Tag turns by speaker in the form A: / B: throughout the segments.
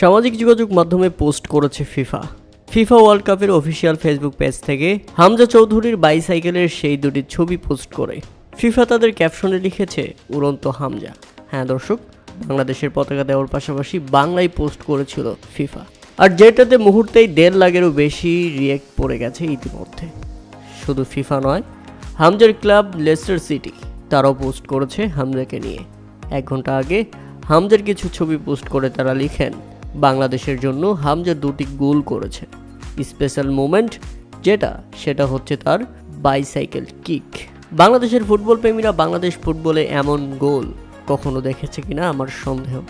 A: সামাজিক যোগাযোগ মাধ্যমে পোস্ট করেছে ফিফা। ফিফা ওয়ার্ল্ড কাপের অফিসিয়াল ফেসবুক পেজ থেকে হামজা চৌধুরীর বাইসাইকেলের সেই দুটি ছবি পোস্ট করে। ফিফা তাদের ক্যাপশনে লিখেছে, উড়ন্ত হামজা। হ্যাঁ দর্শক, বাংলাদেশের পতাকা দেওয়ার পাশাপাশি বাংলায় পোস্ট করেছিল ফিফা। আর যেটাতে মুহূর্তেই দেড় লাখেরও বেশি রিয়েক্ট পড়ে গেছে ইতিমধ্যে। শুধু ফিফা নয়, হামজার ক্লাব লেস্টার সিটি, তারাও পোস্ট করেছে হামজাকে নিয়ে। এক ঘণ্টা আগে হামজার কিছু ছবি পোস্ট করে তারা লিখেন বাংলাদেশের জন্য হামজা দুটি গোল করেছে। স্পেশাল মোমেন্ট যেটা, সেটা হচ্ছে তার বাইসাইকেল কিক। বাংলাদেশের ফুটবল প্রেমীরা বাংলাদেশ ফুটবলে এমন গোল কখনো দেখেছে কিনা আমার সন্দেহ।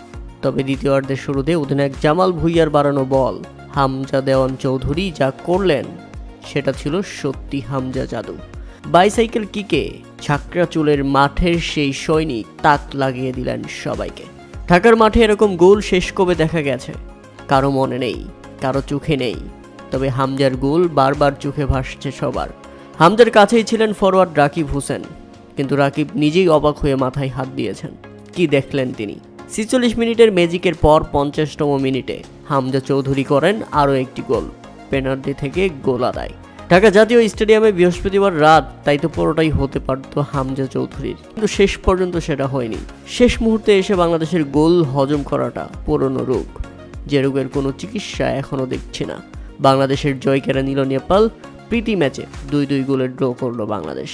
A: তবে দ্বিতীয়ার্ধের শুরুতে অধিনায়ক জামাল ভুইয়ার বাড়ানো বল হামজা দেওয়ান চৌধুরী যা করলেন, সেটা ছিল সত্যি হামজা জাদু। বাইসাইকেল কিকে ছাকরা চুলের মাঠের সেই সৈনিক তাক লাগিয়ে দিলেন সবাইকে। ঢাকার মাঠে এরকম গোল শেষ কবে দেখা গেছে? কারও মনে নেই, কারও চোখে নেই। তবে হামজার গোল বারবার চোখে ভাসছে সবার। হামজার কাছেই ছিলেন ফরওয়ার্ড রাকিব হোসেন, কিন্তু রাকিব নিজেই অবাক হয়ে মাথায় হাত দিয়েছেন। কি দেখলেন তিনি? ছিচল্লিশ মিনিটের ম্যাজিকের পর পঞ্চাশতম মিনিটে হামজা চৌধুরী করেন আরও একটি গোল, পেনাল্টি থেকে গোল আদায়। ঢাকা জাতীয় স্টেডিয়ামে বৃহস্পতিবার রাত তাই তো পুরোটাই হতে পারত হামজা চৌধুরীর। কিন্তু শেষ পর্যন্ত সেটা হয়নি। শেষ মুহূর্তে এসে বাংলাদেশের গোল হজম করাটা পুরনো রোগ। যে রোগের কোনো চিকিৎসা এখনও দেখছি না। বাংলাদেশের জয় কেড়ে নিল নেপাল, প্রীতি ম্যাচে দুই দুই গোলের ড্র করল বাংলাদেশ।